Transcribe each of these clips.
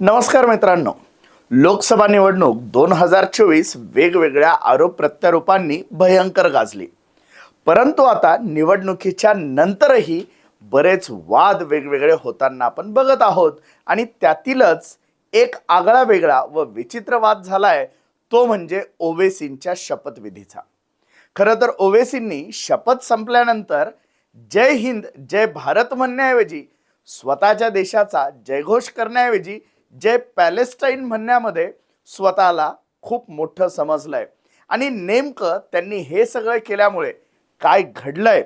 नमस्कार मित्रांनो. लोकसभा निवडणूक दोन हजार चोवीस वेगवेगळ्या आरोप प्रत्यारोपांनी भयंकर गाजली. परंतु आता निवडणुकीच्या नंतरही बरेच वाद वेगवेगळे होताना आपण बघत आहोत आणि त्यातीलच एक आगळा वेगळा व विचित्र वाद झालाय तो म्हणजे ओवेसींच्या शपथविधीचा. खरं तर ओवेसींनी शपथ संपल्यानंतर जय हिंद जय भारत म्हणण्याऐवजी स्वतःच्या देशाचा जयघोष करण्याऐवजी जे पॅलेस्टाईन म्हणण्यामध्ये स्वतःला खूप मोठं समजलंय. आणि नेमकं त्यांनी हे सगळं केल्यामुळे काय घडलंय?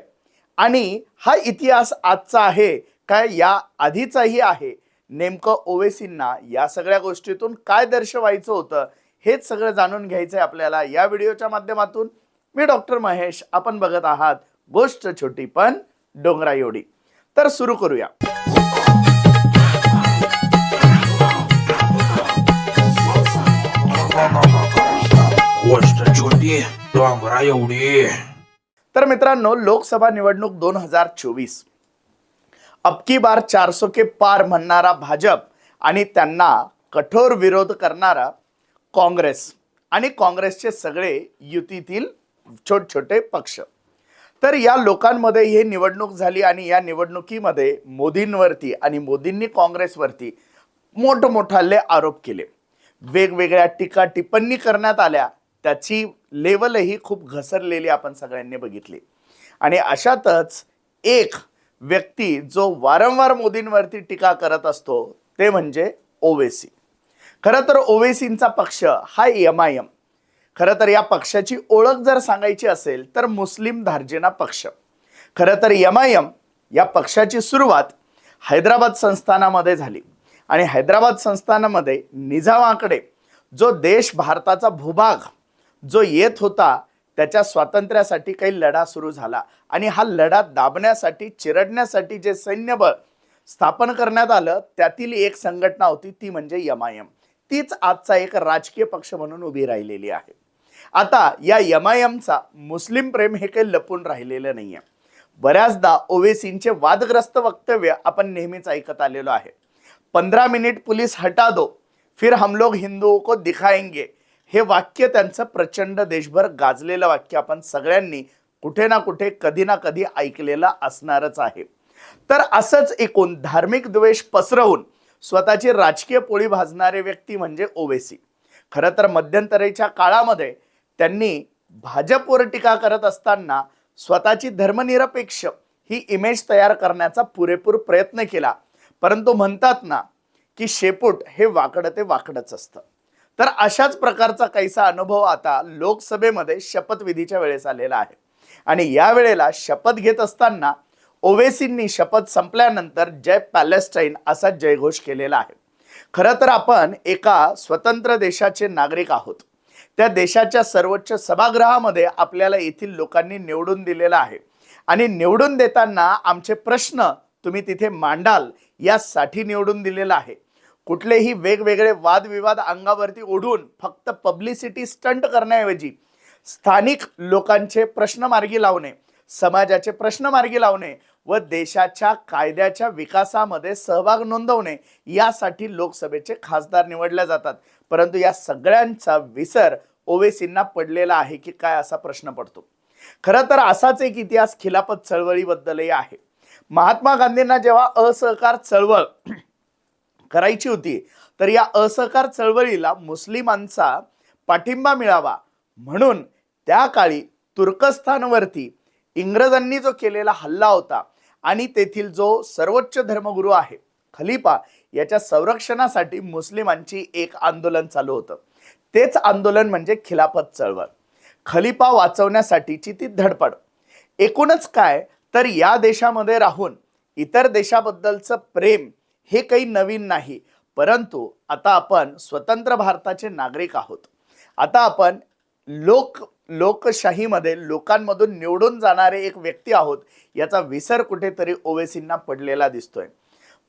आणि हा इतिहास आजचा आहे काय या आधीचाही आहे? नेमकं ओवेसींना या सगळ्या गोष्टीतून काय दर्शवायचं होतं? हेच सगळं जाणून घ्यायचं आहे आपल्याला या व्हिडिओच्या माध्यमातून. मी डॉक्टर महेश. आपण बघत आहात गोष्ट छोटी पण डोंगरा एवढी तर सुरू करूया. एवढी? तर मित्रांनो लोकसभा निवडणूक दोन हजार चोवीस. अबकी बार चारसो के पार म्हणणारा भाजप आणि त्यांना कठोर विरोध करणारा काँग्रेस आणि काँग्रेसचे सगळे युतीतील छोट छोटे पक्ष. तर या लोकांमध्ये ही निवडणूक झाली आणि या निवडणुकीमध्ये मोदींवरती आणि मोदींनी काँग्रेसवरती मोठमोठाले आरोप केले. वेगवेगळ्या टीका टिप्पणी करण्यात आल्या. त्याची लेवलही खूप घसरलेली आपण सगळ्यांनी बघितली. आणि अशातच एक व्यक्ती जो वारंवार मोदींवरती टीका करत असतो ते म्हणजे ओवेसी. खरं तर ओवेसींचा पक्ष हा एम आय एम. खरं तर या पक्षाची ओळख जर सांगायची असेल तर मुस्लिम धार्जिना पक्ष. खरं तर एम आय एम या पक्षाची सुरुवात हैदराबाद संस्थानामध्ये झाली. आणि हैदराबाद संस्थानामध्ये निझामाकडे जो देश भारताचा भूभाग जो येत होता त्याच्या स्वातंत्र्यासाठी काही लढा सुरू झाला. आणि हा लढा दाबण्यासाठी चिरडण्यासाठी जे सैन्यबळ स्थापन करण्यात आलं त्यातील एक संघटना होती ती म्हणजे यमायम तीच आजचा एक राजकीय पक्ष म्हणून उभी राहिलेली आहे. आता या यमायमचा मुस्लिम प्रेम हे काही लपून राहिलेलं नाहीये. बऱ्याचदा ओवेसींचे वादग्रस्त वक्तव्य आपण नेहमीच ऐकत आलेलो आहे. पंधरा मिनिट पुलिस हटा दो फिर हम लोग हिंदुओं को दिखाएंगे. हे वाक्य त्यांचं प्रचंड देशभर गाजलेलं वाक्य आपण सगळ्यांनी कुठे ना कुठे कधी ना कधी ऐकलेलं असणारच आहे. तर असंच एकूण धार्मिक द्वेष पसरवून स्वतःची राजकीय पोळी भाजणारे व्यक्ती म्हणजे ओवेसी. खरं तर मध्यंतरेच्या काळामध्ये त्यांनी भाजपवर टीका करत असताना स्वतःची धर्मनिरपेक्ष ही इमेज तयार करण्याचा पुरेपूर प्रयत्न केला. परंतु म्हणतात ना की शेपूट हे वाकडं ते वाकडंच असतं. तर अशाच प्रकारचा काहीसा अनुभव आता लोकसभेमध्ये शपथविधीच्या वेळेस आलेला आहे. आणि या वेळेला शपथ घेत असताना ओवेसींनी शपथ संपल्यानंतर जय पॅलेस्टाईन असा जयघोष केलेला आहे. खरं तर आपण एका स्वतंत्र देशाचे नागरिक आहोत. त्या देशाच्या सर्वोच्च सभागृहामध्ये आपल्याला येथील लोकांनी निवडून दिलेला आहे. आणि निवडून देताना आमचे प्रश्न तुम्ही तिथे मांडाल यासाठी निवडून दिलेलं आहे. कुठलेही वेगवेगळे वादविवाद अंगावरती ओढून फक्त पब्लिसिटी स्टंट करण्याऐवजी स्थानिक लोकांचे प्रश्न मार्गी लावणे समाजाचे प्रश्न मार्गी लावणे व देशाच्या कायद्याच्या विकासामध्ये सहभाग नोंदवणे यासाठी लोकसभेचे खासदार निवडले जातात. परंतु या सगळ्यांचा विसर ओवेसींना पडलेला आहे की काय असा प्रश्न पडतो. खरं तर असाच एक इतिहास खिलाफत चळवळीबद्दलही आहे. महात्मा गांधींना जेव्हा असहकार चळवळ करायची होती. तर या असहकार चळवळीला मुस्लिमांचा पाठिंबा मिळावा. म्हणून त्या काळी तुर्कस्तानवरती इंग्रजांनी जो केलेला हल्ला होता आणि तेथील जो सर्वोच्च धर्मगुरू आहे खलिफा याच्या संरक्षणासाठी मुस्लिमांची एक आंदोलन चालू होतं. तेच आंदोलन म्हणजे खिलाफत चळवळ. खलिफा वाचवण्यासाठीची ती धडपड. एकूणच काय? तर या देशामध्ये राहून इतर देशाबद्दलचं प्रेम हे काही नवीन नाही परंतु आता आपण स्वतंत्र भारताचे नागरिक आहोत. आता आपण लोक लोकशाहीमध्ये लोकांमधून निवडून जाणारे एक व्यक्ती आहोत याचा विसर कुठेतरी ओवेसींना पडलेला दिसतोय.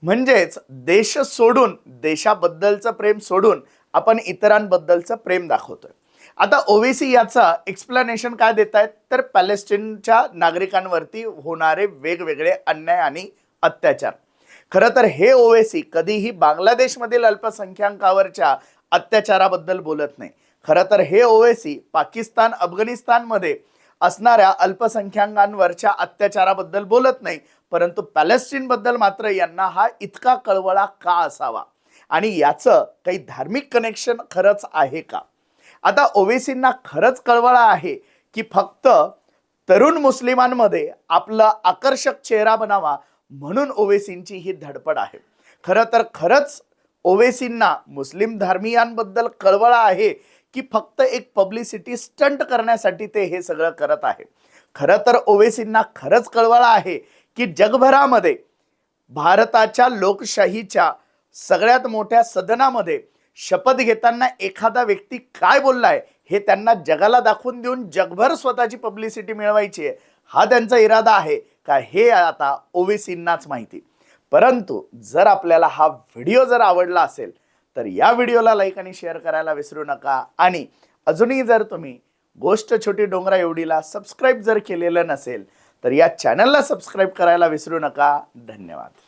म्हणजेच देश सोडून देशाबद्दलचं प्रेम सोडून आपण इतरांबद्दलचं प्रेम दाखवतोय. आता ओवेसी याचा एक्सप्लेनेशन काय देत आहेत तर पॅलेस्टिनच्या नागरिकांवरती होणारे वेगवेगळे अन्याय आणि अत्याचार. खरं तर हे ओवेसी कधीही बांगलादेशमधील अल्पसंख्याकावरच्या अत्याचाराबद्दल बोलत नाही. खरं तर हे ओवेसी पाकिस्तान अफगाणिस्तानमध्ये असणाऱ्या अल्पसंख्याकांवरच्या अत्याचाराबद्दल बोलत नाही परंतु पॅलेस्टीनबद्दल मात्र यांना हा इतका कळवळा का असावा? आणि याचं काही धार्मिक कनेक्शन खरंच आहे का? आता ओवेसींना खरंच कळवळा आहे की फक्त तरुण मुस्लिमांमध्ये आपला आकर्षक चेहरा बनावा म्हणून ओवेसींची ही धडपड आहे. खरं तर खरंच ओवेसींना मुस्लिम धर्मियांबद्दल कळवळा आहे की फक्त एक पब्लिसिटी स्टंट करण्यासाठी ते हे सगळं करत आहे. खरं तर ओवेसींना खरंच कळवळा आहे की जगभरामध्ये भारताच्या लोकशाहीच्या सगळ्यात मोठ्या सदनामध्ये शपथ घेताना एखादा व्यक्ती काय बोललाय हे त्यांना जगाला दाखवून देऊन जगभर स्वतःची पब्लिसिटी मिळवायची आहे. हा त्यांचा इरादा आहे. का हे आता ओबीसींनाच माहिती. परंतु जर आपल्याला हा व्हिडिओ जर आवडला असेल तर या व्हिडिओला लाईक आणि शेअर करायला विसरू नका. आणि अजूनही जर तुम्ही गोष्ट छोटी डोंगरा एवढीला सबस्क्राईब जर केलेलं नसेल तर या चॅनलला सबस्क्राईब करायला विसरू नका. धन्यवाद.